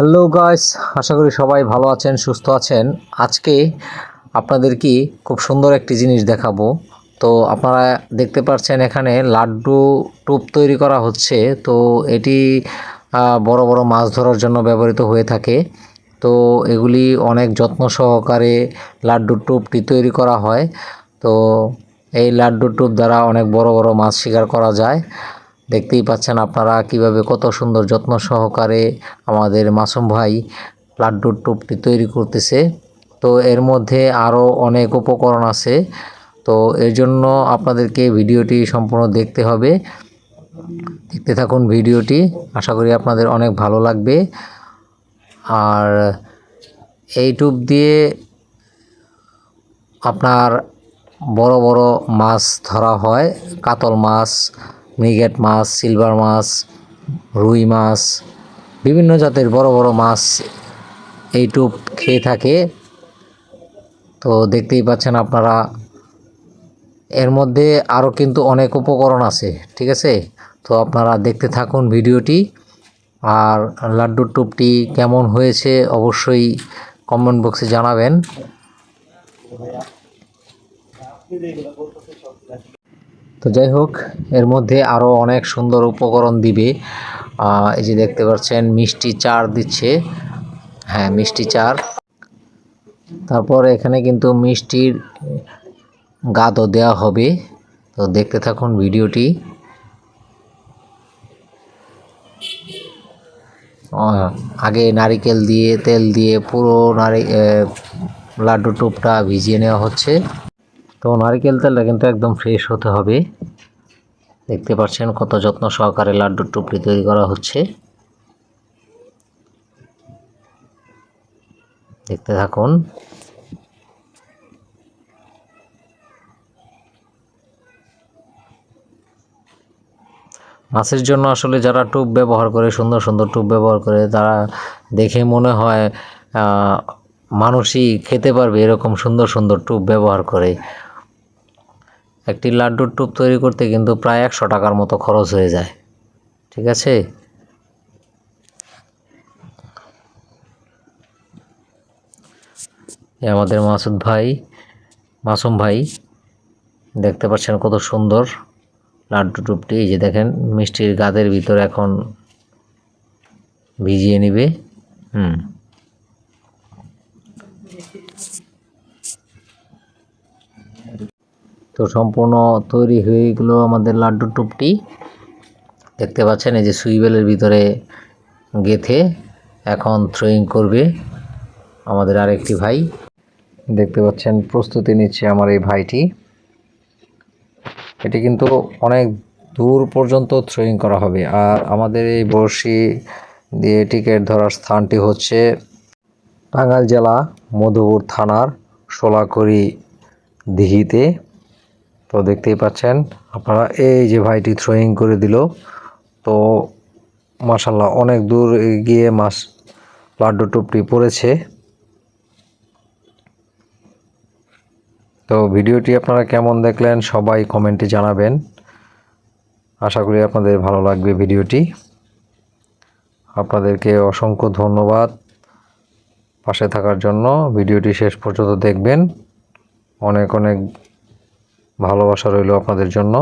Hello guys আশা করি সবাই ভালো আছেন, সুস্থ আছেন। আজকে আপনাদের কি খুব সুন্দর একটি জিনিস দেখাবো। তো আপনারা দেখতে পাচ্ছেন এখানে লাড্ডু টোপ তৈরি করা হচ্ছে। তো এটি বড় বড় মাছ ধরার জন্য ব্যবহৃত হয়ে থাকে। তো এগুলি অনেক যত্ন সহকারে লাড্ডুর টোপটি তৈরি করা হয়। তো এই লাড্ডুর টোপ দ্বারা অনেক বড় বড় মাছ শিকার করা যায়। দেখতেই পাচ্ছেন আপনারা কীভাবে কত সুন্দর যত্ন সহকারে আমাদের মাসুম ভাই লাড্ডুর টোপটি তৈরি করতেছে। তো এর মধ্যে আরও অনেক উপকরণ আছে। তো এর জন্য আপনাদেরকে ভিডিওটি সম্পূর্ণ দেখতে হবে। দেখতে থাকুন ভিডিওটি। আশা করি আপনাদের অনেক ভালো লাগবে। আর এই টুপ দিয়ে আপনার বড় বড় মাছ ধরা হয়, কাতল মাছ মৃগেট মাছ, সিলভার মাছ, রুই মাছ, বিভিন্ন জাতের বড় বড় মাছ এই টুপ খেয়ে থাকে। তো দেখতেই পাচ্ছেন আপনারা, এর মধ্যে আরও কিন্তু অনেক উপকরণ আছে, ঠিক আছে? তো আপনারা দেখতে থাকুন ভিডিওটি, আর লাড্ডুর টুপটি কেমন হয়েছে অবশ্যই কমেন্ট বক্সে জানাবেন। তো যাই হোক, এর মধ্যে আরও অনেক সুন্দর উপকরণ দিবে। এই যে দেখতে পাচ্ছেন, মিষ্টি চার দিচ্ছে। হ্যাঁ মিষ্টি চার। তারপর এখানে কিন্তু মিষ্টির গাদও দেওয়া হবে। তো দেখতে থাকুন ভিডিওটি। আগে নারিকেল দিয়ে, তেল দিয়ে পুরো নারি লাড্ডু টোপটা ভিজিয়ে নেওয়া হচ্ছে। তো নারিকেল তেলটা কিন্তু একদম ফ্রেশ হতে হবে। দেখতে পাচ্ছেন কত যত্ন সহকারে লাড্ডুর টুপড়ি তৈরি করা হচ্ছে। দেখতে থাকুন। মাছের জন্য আসলে যারা টুপ ব্যবহার করে, সুন্দর সুন্দর টুপ ব্যবহার করে, তারা দেখে মনে হয় মানুষই খেতে পারবে এরকম সুন্দর সুন্দর টুপ ব্যবহার করে। একটি লাড্ডুর টুপ তৈরি করতে কিন্তু প্রায় একশো টাকার মতো খরচ হয়ে যায়। ঠিক আছে? আমাদের মাসুদ ভাই, মাসুম ভাই, দেখতে পাচ্ছেন কত সুন্দর লাড্ডু টুপটি। এই যে দেখেন, মিষ্টির গাদের ভিতর এখন ভিজিয়ে নিবে। হুম। তো সম্পূর্ণ তৈরি হয়ে গেলো আমাদের লাড্ডু টুপটি। দেখতে পাচ্ছেন এই যে সুইবেলের ভিতরে গেথে এখন থ্রোয়িং করবে আমাদের আরেকটি ভাই। দেখতে পাচ্ছেন, প্রস্তুতি নিচ্ছে আমার এই ভাইটি। এটি কিন্তু অনেক দূর পর্যন্ত থ্রোয়িং করা হবে। আর আমাদের এই বড়শি দিয়ে টিকিট ধরার স্থানটি হচ্ছে টাঙ্গাইল জেলা মধুপুর থানার সোলাকড়ি দিঘিতে। তো দেখতেই পাচ্ছেন, আপনারা এই যে ভাইটি থ্রোয়িং করে দিল, তো মাশাল্লাহ অনেক দূর গিয়ে মাছ লাড্ডু টুপটি পড়েছে তো ভিডিওটি আপনারা কেমন দেখলেন সবাই কমেন্টে জানাবেন। আশা করি আপনাদের ভালো লাগবে ভিডিওটি। আপনাদেরকে অসংখ্য ধন্যবাদ। পাশে থাকার জন্য ভিডিওটি শেষ পর্যন্ত দেখবেন। অনেক অনেক ভালোবাসা রইল আপনাদের জন্য।